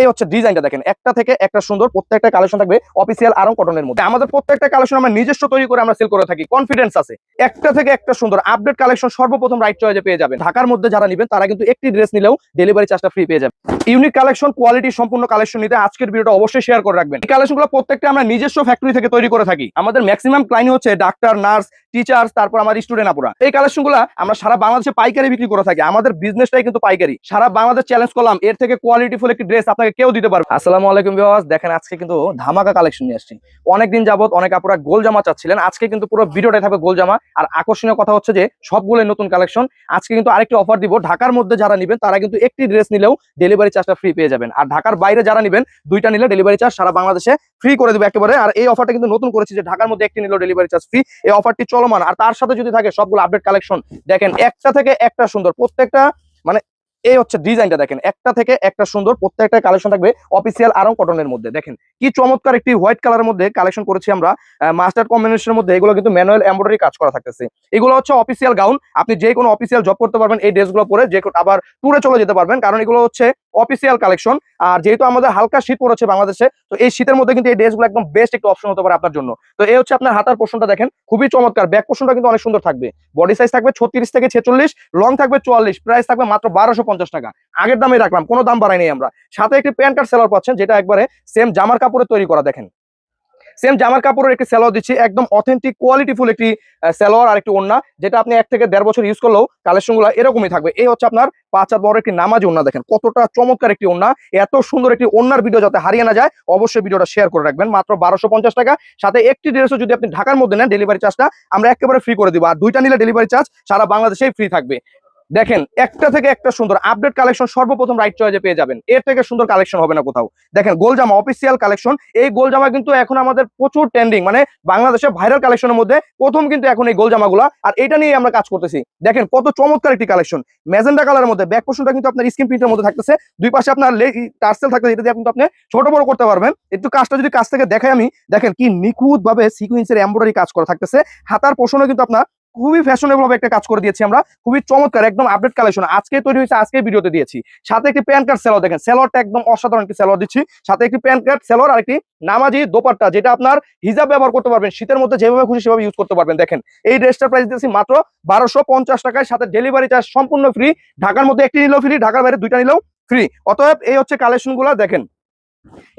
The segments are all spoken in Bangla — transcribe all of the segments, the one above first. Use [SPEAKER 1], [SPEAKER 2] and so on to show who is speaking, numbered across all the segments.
[SPEAKER 1] এই হচ্ছে ডিজাইনটা দেখেন। একটা থেকে একটা সুন্দর প্রত্যেকটা কালেকশন থাকবে অফিসিয়াল আরং কটনের মধ্যে। আমাদের প্রত্যেকটা কালেকশন আমরা নিজস্ব তৈরি করে আমরা সেল করে থাকি। কনফিডেন্স আছে। একটা থেকে একটা সুন্দর আপডেট কালেকশন সর্বপ্রথম রাইট চয়েজে পেয়ে যাবেন। ঢাকার মধ্যে যারা নেবেন, তারা কিন্তু একটি ড্রেস নিলেও ডেলিভারি চার্জটা ফ্রি পেয়ে যাবে ইউনিক কালেকশন কোয়ালিটি সম্পূর্ণ কালেকশন নিতে আজকের ভিডিওটা অবশ্যই শেয়ার করে রাখবেন। এই কালেকশনগুলো প্রত্যেকটা আমরা নিজস্ব ফ্যাক্টরি থেকে তৈরি করে থাকি। আমাদের ম্যাক্সিমাম ক্লাইন্ট হচ্ছে ডাক্তার নার্স টিচার্স তারপর আমার স্টুডেন্ট আপুরা। এই কালেকশনগুলো আমরা সারা বাংলাদেশে পাইকারি বিক্রি করে থাকি। আমাদের বিজনেসটাই কিন্তু পাইকারি। সারা বাংলাদেশ চ্যালেঞ্জ করলাম। এর থেকে কোয়ালিটি ফুল একটি ড্রেস আপনাকে কেউ দিতে পারবে আসসালামু আলাইকুম ভিউয়ার্স দেখেন, আজকে কিন্তু ধামাকা কালেকশন নিয়ে আসছি। অনেকদিন যাবত অনেক আপুরা গোল জামা চাচ্ছিলেন। আজকে কিন্তু পুরো ভিডিওটাই থাকবে গোল জামা। আর আকর্ষণীয় কথা হচ্ছে যে সবগুলো নতুন কালেকশন আজকে কিন্তু আরেকটি অফার দিব। ঢাকার মধ্যে যারা নেবেন, তারা কিন্তু একটি ড্রেস নিলেও ডেলিভারি চার্জটা ফ্রি পেয়ে যাবেন। আর ঢাকার বাইরে যারা নেবেন, দুইটা নিলে ডেলিভারি চার্জ সারা বাংলাদেশে ফ্রি করে দেবে একেবারে। আর এই অফারটা কিন্তু নতুন করেছি যে, ঢাকার মধ্যে একটি নিলেও ডেলিভারি চার্জ ফ্রি এই অফারটি চলমান। আর তার সাথে যদি থাকে সবগুলো আপডেট কালেকশন দেখেন একটা থেকে একটা সুন্দর প্রত্যেকটা মানে এই হচ্ছে ডিজাইনটা দেখেন, একটা থেকে একটা সুন্দর প্রত্যেকটা কালেকশন থাকবে অফিসিয়াল আরং কটনের মধ্যে। দেখেন কি চমৎকার একটি হোয়াইট কালারের মধ্যে কালেকশন করেছি আমরা মাস্টার কম্বিনেশনের মধ্যে, এগুলো কিন্তু ম্যানুয়াল এমব্রয়ডারি কাজ করা থাকতেছে। এগুলো হচ্ছে অফিসিয়াল গাউন আপনি যে কোনো অফিসিয়াল জব করতে পারবেন এই ড্রেসগুলো পরে যে আবার ট্যুরে চলে যেতে পারবেন, কারণ এগুলো হচ্ছে অফিসিয়াল কালেকশন আর যেহেতু আমাদের হালকা শীত পড়েছে বাংলাদেশে, তো এই শীতের মধ্যে কিন্তু এই ড্রেসগুলো একদম বেস্ট একটা অপশন হতে পারে আপনার জন্য। তো এই হচ্ছে আপনার হাতার পোর্শনটা দেখেন, খুবই চমৎকার। ব্যাক পোর্শনটা কিন্তু অনেক সুন্দর থাকবে। বডি সাইজ থাকবে ছত্রিশ থেকে ছেচল্লিশ লং থাকবে চুয়াল্লিশ প্রাইস থাকবে মাত্র বারোশো পঞ্চাশ টাকা। আগের দামে রাখলাম, কোনো দাম বাড়াই নেই আমরা। সাথে একটি প্যান্ট কার্ড সেলার পাচ্ছেন, যেটা একবারে সেম জামার কাপড়ে তৈরি করা, দেখেন। সেম জামার কাপড়ের একটি সেলোয়ার দিচ্ছি, একদম অথেন্টিক কোয়ালিটিফুল একটি সেলোয়ার আর একটি ওন্না যেটা আপনি এক থেকে দেড় বছর ইউজ করলেও কালেকশনগুলো এরকমই থাকবে। এই হচ্ছে আপনার পাঁচ হাত বড় একটি নামাজ ওন্না দেখেন, কতটা চমৎকার একটি ওন্না এত সুন্দর একটি ওন্নার ভিডিও যাতে হারিয়ে না যায়, অবশ্যই ভিডিওটা শেয়ার করে রাখবেন, মাত্র বারোশো পঞ্চাশ টাকা। সাথে একটি ড্রেসও যদি আপনি ঢাকার মধ্যে নেন ডেলিভারি চার্জটা আমরা একেবারে ফ্রি করে দিব। আর দুইটা নিলে ডেলিভারি চার্জ সারা বাংলাদেশেই ফ্রি থাকবে। দেখেন, একটা থেকে একটা সুন্দর আপডেট কালেকশন সর্বপ্রথম রাইট চয়েজে পেয়ে যাবেন। এর থেকে সুন্দর কালেকশন হবে না কোথাও। দেখেন গোল জামা অফিসিয়াল কালেকশন এই গোল জামা কিন্তু এখন আমাদের প্রচুর ট্রেন্ডিং মানে বাংলাদেশে ভাইরাল কালেকশনের মধ্যে প্রথম কিন্তু এখন এই গোল জামাগুলা আর এটা নিয়ে আমরা কাজ করতেছি। দেখেন, কত চমৎকার একটি কালেকশন ম্যাজেন্ডা কালারের মধ্যে ব্যাক পোর্শনটা কিন্তু আপনার স্ক্রিন প্রিন্টের মধ্যে থাকতেছে। দুই পাশে আপনার টার্সেল থাকতেছে, এটা দিয়ে কিন্তু আপনি ছোট বড় করতে পারবেন। একটু কাজটা যদি কাছ থেকে দেখাই আমি, দেখেন কি নিখুঁত ভাবে সিকুয়েন্সের এমব্রয়ডারি কাজ করা থাকতেছে। হাতার পোষণে কিন্তু আপনার খুবই ফ্যাশনেবল ভাবে একটা কাজ করে দিয়েছি আমরা। খুবই চমৎকার, একদম আপডেট কালেকশন আজকে তৈরি হয়েছে আজকে ভিডিওতে দিয়েছি। সাথে একটি প্যান কার্ড সেলর দেখেন সেলরটা একদম অসাধারণ একটি সেলর দিচ্ছি। সাথে একটি প্যান কার্ড সেলর আর একটি নামাজি দোপাট্টা, যেটা আপনার হিজাব ব্যবহার করতে পারবেন, শীতের মধ্যে যেভাবে খুশি সেভাবে ইউজ করতে পারবেন। দেখেন, এই ড্রেসটার প্রাইস দিয়েছি মাত্র বারোশো পঞ্চাশ টাকায়, সাথে ডেলিভারি চার্জ সম্পূর্ণ ফ্রি ঢাকার মধ্যে একটি নিলেও ফ্রি ঢাকার বাইরে দুইটা নিলেও ফ্রি অতএব এই হচ্ছে কালেকশন দেখেন।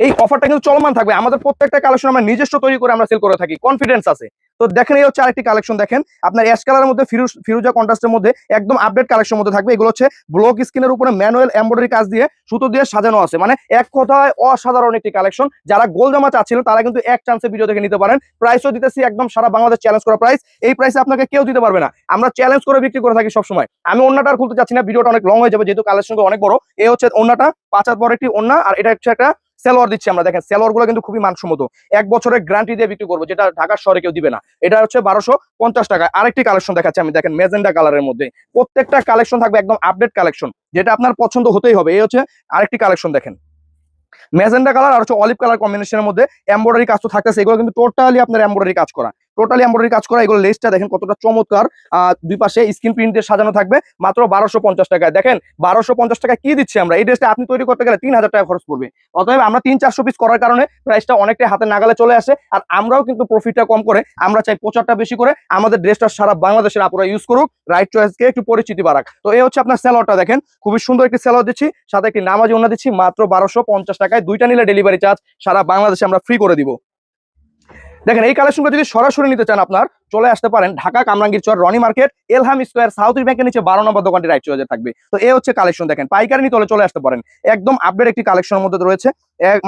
[SPEAKER 1] এই অফারটা কিন্তু চলমান থাকবে। আমাদের প্রত্যেকটা কালেকশন আমরা নিজস্ব তৈরি করে আমরা সেল করে থাকি। কনফিডেন্স আছে। তো দেখেন, এই হচ্ছে আরেকটি কালেকশন দেখেন। আপনার অ্যাশ কালারের মধ্যে ফিরোজ ফিরোজা কন্ট্রাস্টের মধ্যে একদম আপডেট কালেকশনের মধ্যে থাকবে। এগুলো হচ্ছে ব্লক স্ক্রিনের উপরে ম্যানুয়াল এমব্রয়ডারি কাজ দিয়ে সুতো দিয়ে সাজানো আছে। মানে এক কথায় অসাধারণ একটি কালেকশন যারা গোল জামা চাচ্ছিলেন, তারা কিন্তু এক চান্সে ভিডিও দেখে নিতে পারেন। প্রাইসও দিতেছি একদম সারা বাংলাদেশ চ্যালেঞ্জ করা প্রাইস এই প্রাইসে আপনাকে কেউ দিতে পারবে না। আমরা চ্যালেঞ্জ করে বিক্রি করে থাকি সবসময়। আমি অন্যটা খুলতে চাচ্ছি না, ভিডিওটা অনেক লং হয়ে যাবে, যেহেতু কালেকশন অনেক বড়। এই হচ্ছে অন্যটা পাঁচ হাত বড় একটি অন্য আর এটা হচ্ছে একটা সেলোয়ার দিচ্ছি আমরা। দেখেন সেলোয়ারগুলো কিন্তু খুবই মানসম্মত। এক বছরের গ্যারান্টি দিয়ে বিক্রি করব, যেটা ঢাকার শহরে কেউ দিবে না। এটা হচ্ছে বারোশো পঞ্চাশ টাকা। আরেকটি কালেকশন দেখাচ্ছি আমি। দেখেন মেজেন্ডা কালারের মধ্যে। প্রত্যেকটা কালেকশন থাকবে একদম আপডেট কালেকশন যেটা আপনার পছন্দ হতেই হবে। এই হচ্ছে আরেকটি কালেকশন দেখেন। মেজেন্ডা কালার আর হচ্ছে অলিভ কালার কম্বিনেশনের মধ্যে এমব্রয়ডারি কাজ তো থাকতেছে। এগুলো কিন্তু টোটালি আপনার এম্ব্রয়ডারি কাজ করা। টোটালি এমব্রয়ডারি কাজ করা, এগুলো লেসটা দেখেন কতটা চমৎকার। দুই পাশে স্ক্রিন প্রিন্টের সাজানো থাকবে, মাত্র বারোশো পঞ্চাশ টাকায়। দেখেন, বারোশো পঞ্চাশ টাকা কি দিচ্ছি আমরা? এই ড্রেসটা আপনি তৈরি করতে গেলে তিন হাজার টাকা খরচ পড়বে। অতএব আমরা তিন চারশো পিস করার কারণে প্রাইসটা অনেকটাই হাতে নাগালে চলে আসে। আর আমরাও কিন্তু প্রফিটটা কম করে, আমরা চাই প্রচারটা বেশি করে, আমাদের ড্রেসটা সারা বাংলাদেশের আপুরা ইউজ করুক রাইট চয়েসকে একটু পরিচিতি বাড়াক। তো এই হচ্ছে আপনার স্যালোয়ারটা দেখেন, খুবই সুন্দর একটি স্যালোয়ার দিচ্ছি, সাথে একটি নামাজি ওনা দিচ্ছি, মাত্র বারোশো পঞ্চাশ টাকায় দুইটা নিলে ডেলিভারি চার্জ সারা বাংলাদেশে আমরা ফ্রি করে দিব। দেখেন, এই কালেকশনটা যদি সরাসরি নিতে চান আপনার, চলে আসতে পারেন Dhaka Kamrangir Char, Roni market, Elham square, south ব্যাংকের নিচে বারো নম্বর দোকানটি রাইট চলে থাকবে। তো এ হচ্ছে কালেকশন দেখেন, পাইকারি নিতে চলে আসতে পারেন। একদম আপডেট একটি কালেকশনের মধ্যে রয়েছে।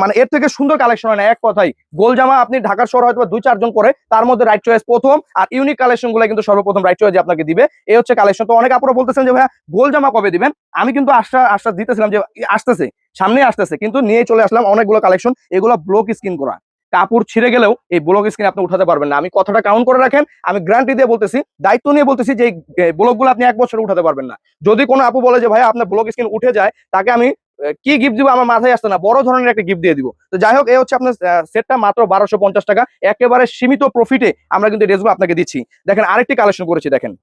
[SPEAKER 1] মানে এর থেকে সুন্দর কালেকশন হয় না, এক কথাই গোল জামা আপনি ঢাকার শহর হয়তো দুই চারজন করে, তার মধ্যে রাইট চয়েস প্রথম, আর ইউনিক কালেকশনগুলো কিন্তু সর্বপ্রথম রাইট চয়েস আপনাকে দিবে। এই হচ্ছে কালেকশন তো অনেক আপনারা বলতেছেন যে, ভাইয়া গোল জামা কবে দিবেন? আমি কিন্তু আশ্বাস আশ্বাস দিতেছিলাম যে, আসতেছে সামনে আসতেছে। কিন্তু নিয়ে চলে আসলাম অনেকগুলো কালেকশন এগুলো ব্লক স্কিন করা। কাপড় ছিঁড়ে গেলেও এই ব্লক স্ক্রিন আপনি উঠাতে পারবেন না। আমি কথাটা কাউন্ট করে রাখেন, আমি গ্যারান্টি দিয়ে বলতেছি, দায়িত্ব নিয়ে বলতেছি যে ব্লকগুলো আপনি এক বছরে উঠাতে পারবেন না। যদি কোনো আপু বলে যে ভাই আপনার ব্লক স্ক্রিন উঠে যায়, তাকে আমি কি গিফট দিব? আমার মাথায় আসতে না। বড় ধরনের একটা গিফট দিয়ে দিব। তো যাই হোক এই হচ্ছে আপনার সেটটা মাত্র বারোশো পঞ্চাশ টাকা। একেবারে সীমিত প্রফিটে আমরা কিন্তু ড্রেসগুলো আপনাকে দিচ্ছি। দেখেন, আরেকটি কালেকশন করেছি, দেখেন।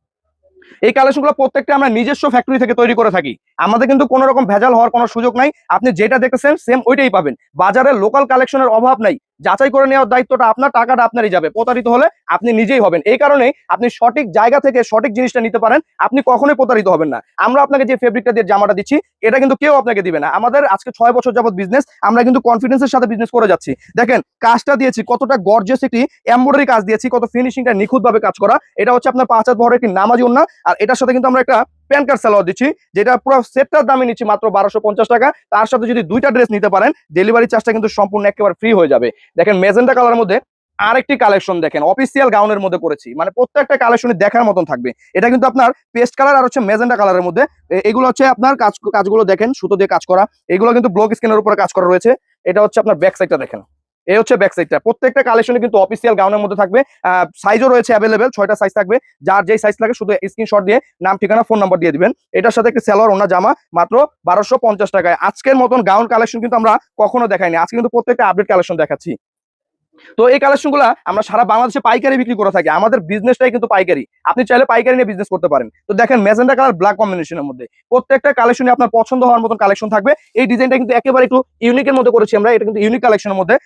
[SPEAKER 1] এই কালেকশনগুলো প্রত্যেকটা আমরা নিজস্ব ফ্যাক্টরি থেকে তৈরি করে থাকি। আমাদের কিন্তু কোনো রকম ভেজাল হওয়ার কোনো সুযোগ নাই। আপনি যেটা দেখতেছেন সেম ওইটাই পাবেন। বাজারে লোকাল কালেকশনের অভাব নাই। যাচাই করে নেওয়ার দায়িত্বটা আপনার টাকাটা আপনারই যাবে। প্রতারিত হলে আপনি নিজেই হবেন। এই কারণে আপনি সঠিক জায়গা থেকে সঠিক জিনিসটা নিতে পারেন। আপনি কখনোই প্রতারিত হবেন না। আমরা আপনাকে যে ফেব্রিকটা দিয়ে জামাটা দিচ্ছি, এটা কিন্তু কেউ আপনাকে দিবে না। আমাদের আজকে ছয় বছর যাবত বিজনেস আমরা কিন্তু কনফিডেন্সের সাথে বিজনেস করে যাচ্ছি। দেখেন, কাজটা দিয়েছি, কতটা গর্জিয়াস একটি এমব্রয়ডারি কাজ দিয়েছি, কত ফিনিশিংটা নিখুঁত ভাবে কাজ করা। এটা হচ্ছে আপনার পাঁচ হাত বড় একটি নামাজ না আর এটার সাথে কিন্তু আমরা একটা প্যান কার্ড সালোয়ার দিচ্ছি, যেটা পুরো সেটটার দামে নিচ্ছি মাত্র বারোশো পঞ্চাশ টাকা। তার সাথে যদি দুইটা ড্রেস নিতে পারেন ডেলিভারি চার্জটা কিন্তু সম্পূর্ণ একেবারে ফ্রি হয়ে যাবে। দেখেন মেজেন্টা কালারের মধ্যে আরেকটি কালেকশন দেখেন অফিসিয়াল গাউনের মধ্যে করেছি। মানে প্রত্যেকটা কালেকশনই দেখার মতন থাকবে। এটা কিন্তু আপনার পেস্ট কালার আর হচ্ছে মেজেন্টা কালারের মধ্যে। এগুলো হচ্ছে আপনার কাজ, কাজগুলো দেখেন, সুতো দিয়ে কাজ করা। এগুলো কিন্তু ব্লক স্ক্রিনের উপরে কাজ করা রয়েছে। এটা হচ্ছে আপনার ব্যাক সাইডটা দেখেন। এই হচ্ছে ব্যাক সাইডটা প্রত্যেকটা কালেকশনে কিন্তু অফিসিয়াল গাউনের মধ্যে থাকবে। সাইজও রয়েছে অ্যাভেলেবেল ছয়টা সাইজ থাকবে। যার যেই সাইজ লাগে শুধু স্ক্রিনশট দিয়ে নাম, ঠিকানা ফোন নাম্বার দিয়ে দিবেন। এটার সাথে একটা স্যালোয়ার ওনা জামা মাত্র বারোশো টাকায়। আজকের মতন গাউন কালেকশন কিন্তু আমরা কখনো দেখাইনি। আজকে কিন্তু প্রত্যেকটা আপডেট কালেকশন দেখাচ্ছি। তো এই কালেকশন আমরা সারা বাংলাদেশে পাইকারি বিক্রি করে থাকি। আমাদের বিজনেসটাই কিন্তু পাইকারি। আপনি চাইলে পাইকারি নিয়ে বিজনেস করতে পারেন। তো দেখেন ম্যাজেন্ডা কালার ব্ল্যাক কম্বিনেশনের মধ্যে প্রত্যেকটা কালেকশনে আপনার পছন্দ হওয়ার মতন কালেকশন থাকবে। এই ডিজাইনটা কিন্তু একেবারে একটু ইউনিকের মধ্যে করেছি আমরা। এটা কিন্তু ইউনিক কালেকশনের মধ্যে।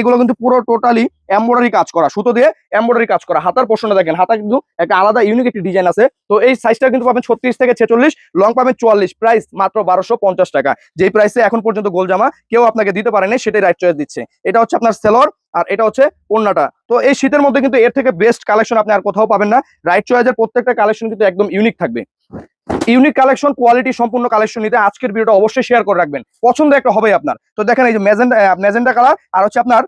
[SPEAKER 1] এগুলো কিন্তু পুরো টোটালি এমব্রয়ডারি কাজ করা, সুতো দিয়ে এমব্রয়ডারি কাজ করা। হাতার পোর্শনটা দেখেন, হাতা কিন্তু একটা আলাদা ইউনিক একটি ডিজাইন আছে। তো এই সাইজটা কিন্তু পাবেন ছত্রিশ থেকে ছেচল্লিশ লং পাবেন চুয়াল্লিশ। প্রাইস মাত্র বারোশো পঞ্চাশ টাকা। যেই প্রাইসে এখন পর্যন্ত গোল জামা কেউ আপনাকে দিতে পারেনি, সেটাই রাইট চয়েস দিচ্ছে। এটা হচ্ছে আপনার সেলর আর এটা হচ্ছে ওন্নাটা তো এই শীতের মধ্যে কিন্তু এর থেকে বেস্ট কালেকশন আপনি আর কোথাও পাবেন না। রাইট চয়েসের প্রত্যেকটা কালেকশন কিন্তু একদম ইউনিক থাকবে। ইউনিক কালেকশন, কোয়ালিটি সম্পূর্ণ কালেকশন নিতে আজকের ভিডিওটা অবশ্যই শেয়ার করে রাখবেন। পছন্দ একটা হবে আপনার। তো দেখেন এই যে ম্যাজেন্ডা ম্যাজেন্ডা কালার আর হচ্ছে আপনার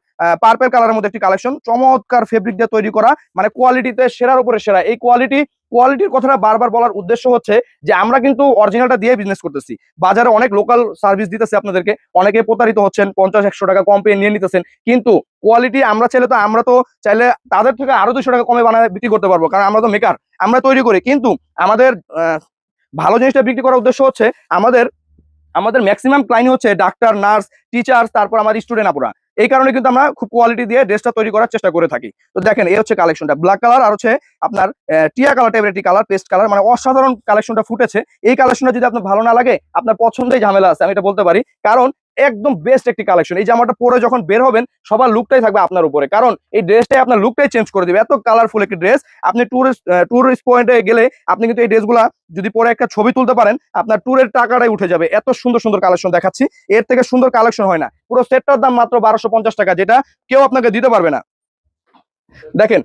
[SPEAKER 1] পার্পেল কালারের মধ্যে একটি কালেকশন। চমৎকার ফেব্রিক দিয়ে তৈরি করা মানে কোয়ালিটিতে সেরার উপরে সেরা। এই কোয়ালিটি কোয়ালিটির কথাটা বারবার বলার উদ্দেশ্য হচ্ছে যে আমরা কিন্তু অরিজিনালটা দিয়ে বিজনেস করতেছি। বাজারে অনেক লোকাল সার্ভিস দিতেছে আপনাদেরকে। অনেকে প্রতারিত হচ্ছেন, পঞ্চাশ, একশো টাকা কম পেয়ে নিয়ে নিতেছেন। কিন্তু কোয়ালিটি আমরা চাইলে তো, আমরা তো চাইলে তাদের থেকে আরও দুশো টাকা কমে বানায় বিক্রি করতে পারব। কারণ আমরা তো মেকার আমরা তৈরি করি। কিন্তু আমাদের ভালো জিনিসটা বিক্রি করার উদ্দেশ্য হচ্ছে আমাদের আমাদের ম্যাক্সিমাম ক্লাইন্ট হচ্ছে ডাক্তার নার্স টিচার তারপর আমার স্টুডেন্ট আপুরা। এই কারণে কিন্তু আমরা খুব কোয়ালিটি দিয়ে ড্রেসটা তৈরি করার চেষ্টা করে থাকি। তো দেখেন, এই হচ্ছে কালেকশনটা ব্ল্যাক কালার আর হচ্ছে আপনার টিয়া কালার টাইপের একটি কালার পেস্ট কালার মানে অসাধারণ কালেকশনটা ফুটেছে। এই কালেকশনটা যদি আপনার ভালো না লাগে, আপনার পছন্দের ঝামেলা আছে, আমি এটা বলতে পারি। কারণ একদম বেস্ট একটি কালেকশন এই জামাটা পরে যখন বের হবেন, সবার লুকটাই থাকবে আপনার উপরে। কারণ এই ড্রেসটাই আপনার লুকটাই চেঞ্জ করে দিবে। এত কালারফুল একটি ড্রেস আপনি টুরিস্ট টুরিস্ট পয়েন্টে গেলে আপনি কিন্তু এই ড্রেসগুলা যদি পরে একটা ছবি তুলতে পারেন, আপনার ট্যুরের টাকাটাই উঠে যাবে। এত সুন্দর সুন্দর কালেকশন দেখাচ্ছি। এর থেকে সুন্দর কালেকশন হয় না। পুরো সেটটার দাম মাত্র বারোশো পঞ্চাশ টাকা, যেটা কেউ আপনাকে দিতে পারবে না। দেখেন,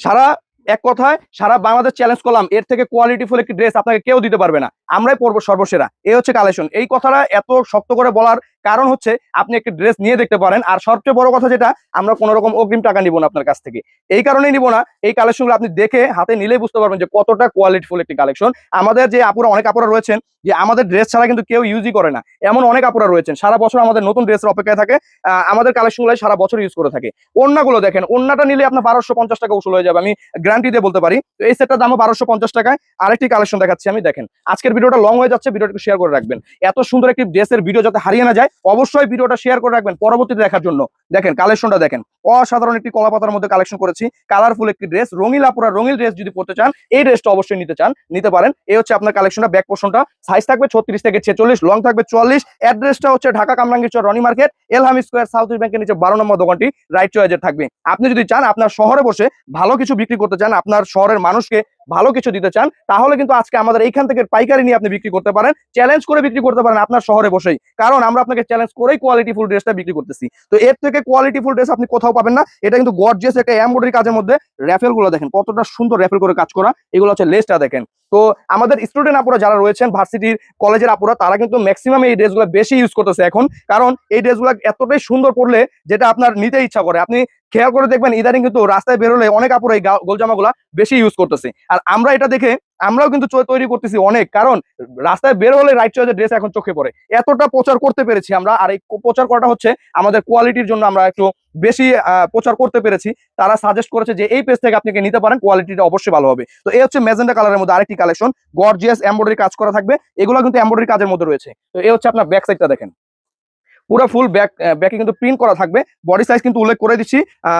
[SPEAKER 1] সারা এক কথায় সারা বাংলাদেশ চ্যালেঞ্জ করলাম, এর থেকে কোয়ালিটিফুল একটি ড্রেস আপনাকে কেউ দিতে পারবে না। আমরাই পড়ব সর্বসেরা। এই হচ্ছে কালেকশন এই কথাটা এত শক্ত করে বলার কারণ হচ্ছে আপনি একটি ড্রেস নিয়ে দেখতে পারেন। আর সবচেয়ে বড় কথা যেটা, আমরা কোনো রকম অগ্রিম টাকা নিব না আপনার কাছ থেকে। এই কারণেই নিব না। এই কালেকশনগুলো আপনি দেখে হাতে নিলেই বুঝতে পারবেন যে কতটা কোয়ালিটিফুল একটি কালেকশন আমাদের যে আপুরা, অনেক আপুরা রয়েছেন যে আমাদের ড্রেস ছাড়া কিন্তু কেউ ইউজই করে না। এমন অনেক আপুরা রয়েছেন। সারা বছর আমাদের নতুন ড্রেসের অপেক্ষায় থাকে। আমাদের কালেকশনগুলো সারা বছর ইউজ করে থাকে। ওন্নাগুলো দেখেন ওন্নাটা নিলে আপনার বারোশো পঞ্চাশ টাকা উসুল হয়ে যাবে। আমি গ্যারান্টি দিয়ে বলতে পারি, তো এই সেটটার দামও বারোশো পঞ্চাশ টাকায়। আরেকটি কালেকশন দেখাচ্ছি আমি, দেখেন। আজকের ভিডিওটা লং হয়ে যাচ্ছে ভিডিওটা শেয়ার করে রাখবেন। এত সুন্দর একটি ড্রেসের ভিডিও যাতে হারিয়ে না যায় অবশ্যই ভিডিওটা শেয়ার করে রাখবেন পরবর্তীতে দেখার জন্য। দেখেন কালেকশনটা দেখেন। অসাধারণ একটি কলা পাতার মধ্যে কালেকশন করেছি। কালারফুল একটি ড্রেস রঙিল আপুরা রঙিল ড্রেস যদি পড়তে চান, এই ড্রেসটা অবশ্যই নিতে চান, নিতে পারেন। এই হচ্ছে আপনার কালেকশনটা ব্যাক পোর্শনটা সাইজ থাকবে ছত্রিশ থেকে ছেচল্লিশ লং থাকবে চুয়াল্লিশ অ্যাড্রেসটা হচ্ছে Dhaka Kamrangir Char, Roni market, Elham square, south east ব্যাংকের নিচে বারো নম্বর দোকানটি রাইট চয়েজের থাকবে। আপনি যদি চান, আপনার শহরে বসে ভালো কিছু বিক্রি করতে চান, আপনার শহরের মানুষকে ভালো কিছু দিতে চান, তাহলে কিন্তু আজকে আমাদের এইখান থেকে পাইকারি নিয়ে আপনি বিক্রি করতে পারেন চ্যালেঞ্জ করে বিক্রি করতে পারেন আপনার শহরে বসেই। কারণ আমরা আপনাকে চ্যালেঞ্জ করেই কোয়ালিটি ফুল ড্রেসটা বিক্রি করতেছি। তো এর থেকে কোয়ালিটি ফুল ড্রেস আপনি কোথাও পাবেন না, এটা কিন্তু গর্জিয়াস একটা এমব্রয়ডারি কাজের মধ্যে র্যাফেলগুলো দেখেন, কতটা সুন্দর র্যাফেল করে কাজ করা, এগুলো হচ্ছে লেসটা দেখেন। তো আমাদের স্টুডেন্ট আপুরা যারা রয়েছেন ভার্সিটির কলেজের আপুরা, তারা কিন্তু ম্যাক্সিমাম এই ড্রেসগুলো বেশি ইউজ করতেছে এখন। কারণ এই ড্রেসগুলো এতটাই সুন্দর পড়লে যেটা আপনার নিতে ইচ্ছা করে। আপনি খেয়াল করে দেখবেন ইদানিং কিন্তু রাস্তায় বেরোলে অনেক আপুরা এই গোলজামাগুলা বেশি ইউজ করতেছে। আর আমরা এটা দেখে আমরাও কিন্তু তৈরি করতেছি অনেক, কারণ রাস্তায় বের হলে রাইট চয়েসের ড্রেস এখন চোখে পড়ে। এতটা প্রচার করতে পেরেছি আমরা, আর এই প্রচার করাটা হচ্ছে আমাদের কোয়ালিটির জন্য আমরা একটু বেশি প্রচার করতে পেরেছি। তারা সাজেস্ট করেছে যে এই পেজ থেকে আপনি নিতে পারেন কোয়ালিটিটা অবশ্যই ভালো হবে। তো এই হচ্ছে ম্যাজেন্ডা কালারের মধ্যে আরেকটি কালেকশন গর্জিয়াস এমব্রয়ডারি কাজ করা থাকবে, এগুলো কিন্তু এমব্রয়ডারি কাজের মধ্যে রয়েছে। তো এই হচ্ছে আপনার ব্যাক সাইডটা দেখেন। পুরো ফুল ব্যাক ব্যাকে কিন্তু প্রিন্ট করা থাকবে। বডি সাইজ কিন্তু উল্লেখ করে দিচ্ছি।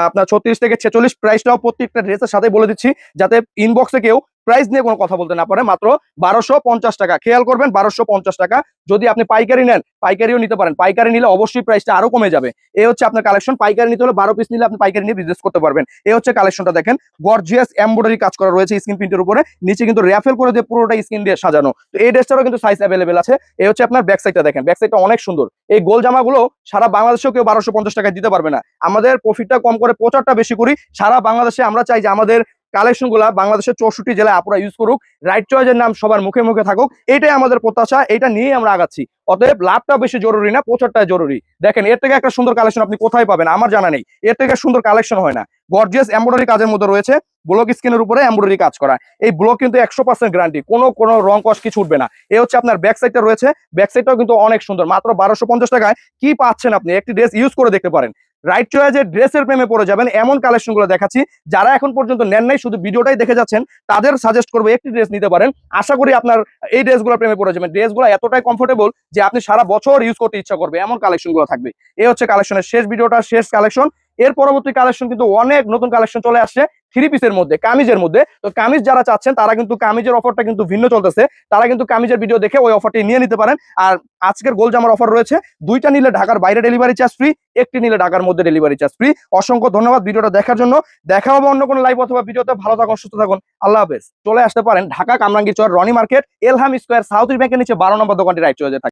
[SPEAKER 1] আপনার ছত্রিশ থেকে ছেচল্লিশ প্রাইসটাও প্রত্যেকটা ড্রেসের সাথে বলে দিচ্ছি। যাতে ইনবক্সে কেউ প্রাইস নিয়ে কোনো কথা বলতে না পারে, মাত্র বারোশো পঞ্চাশ টাকা। খেয়াল করবেন, বারোশো পঞ্চাশ টাকা। যদি আপনি পাইকারি নেন, পাইকারিও নিতে পারেন। পাইকারি নিলে অবশ্যই প্রাইসটা আরও কমে যাবে। এই হচ্ছে আপনার কালেকশন পাইকারি নিতে হলে বারো পিস নিলে আপনি পাইকারি নিয়ে বিজনেস করতে পারবেন। এই হচ্ছে কালেকশনটা দেখেন। গর্জিয়াস এমব্রয়ডারি কাজ করা রয়েছে স্ক্রিন প্রিন্টের উপরে। নিচে কিন্তু র্যাফেল করে দিয়ে পুরোটা স্ক্রিন দিয়ে সাজানো। তো এই ড্রেসটারও কিন্তু সাইজ অ্যাভেলেবেল আছে। এই হচ্ছে আপনার ব্যাক সাইডটা দেখেন। ব্যাক সাইডটা অনেক সুন্দর। এই গোল জামাগুলো সারা বাংলাদেশেও কেউ বারোশো পঞ্চাশ টাকায় দিতে পারবে না। আমাদের প্রফিটটা কম করে প্রচারটা বেশি করি। সারা বাংলাদেশে আমরা চাই যে আমাদের কালেকশনগুলা বাংলাদেশের চৌষট্টি জেলায় আপনারা ইউজ করুক রাইট চয়েসের নাম সবার মুখে মুখে থাকুক, এটাই আমাদের প্রত্যাশা, এটা নিয়েই আমরা আগাচ্ছি। অতএব লাভটা বেশি জরুরি না প্রচারটা জরুরি। দেখেন, এর থেকে একটা সুন্দর কালেকশন আপনি কোথায় পাবেন? আমার জানা নেই। এর থেকে সুন্দর কালেকশন হয় না। গর্জিয়াস এমব্রয়ডারি কাজের মধ্যে রয়েছে ব্লক স্ক্রিনের উপরে এমব্রয়ডারি কাজ করা। এই ব্লক কিন্তু একশো পার্সেন্ট গ্যারান্টি কোনো কোনো রং কস কিছু উঠবে না। এ হচ্ছে আপনার ব্যাক সাইডটা রয়েছে ব্যাক সাইডটাও কিন্তু অনেক সুন্দর, মাত্র বারোশো পঞ্চাশ টাকায়। কি পাচ্ছেন আপনি? একটি ড্রেস ইউজ করে দেখতে পারেন। রাইট চয়েজের ড্রেসের প্রেমে পড়ে যাবেন, এমন কালেকশনগুলো দেখাচ্ছি। যারা এখন পর্যন্ত নেন নাই, শুধু ভিডিওটাই দেখে যাচ্ছেন, তাদের সাজেস্ট করব একটি ড্রেস নিতে পারেন। আশা করি আপনার এই ড্রেসগুলো প্রেমে পড়ে যাবেন। ড্রেসগুলো এতটাই কমফোর্টেবল যে আপনি সারা বছর ইউজ করতে ইচ্ছা করবে, এমন কালেকশনগুলো থাকবে। এই হচ্ছে কালেকশনের শেষ ভিডিওটা শেষ কালেকশন এর পরবর্তী কালেকশন কিন্তু অনেক নতুন কালেকশন চলে আসছে থ্রি পিসের মধ্যে, কামিজের মধ্যে। তো কামিজ যারা চাচ্ছেন, তারা কিন্তু কামিজের অফারটা কিন্তু ভিন্ন চলতেছে। তারা কিন্তু কামিজের ভিডিও দেখে ওই অফারটি নিয়ে নিতে পারেন। আর আজকের গোল জামার অফার রয়েছে। দুইটা নিলে ঢাকার বাইরে ডেলিভারি চার্জ ফ্রি একটি নিলে ঢাকার মধ্যে ডেলিভারি চার্জ ফ্রি অসংখ্য ধন্যবাদ ভিডিওটা দেখার জন্য। দেখা হবে অন্য কোনো লাইভ অথবা ভিডিওতে। ভালো থাকুন, সুস্থ থাকুন। আল্লাহ হাফেজ। চলে আসতে পারেন Dhaka Kamrangi Char Roni market, Elham square, south ব্যাংকের নিচে বারো নম্বর দোকানটি রাইট চলে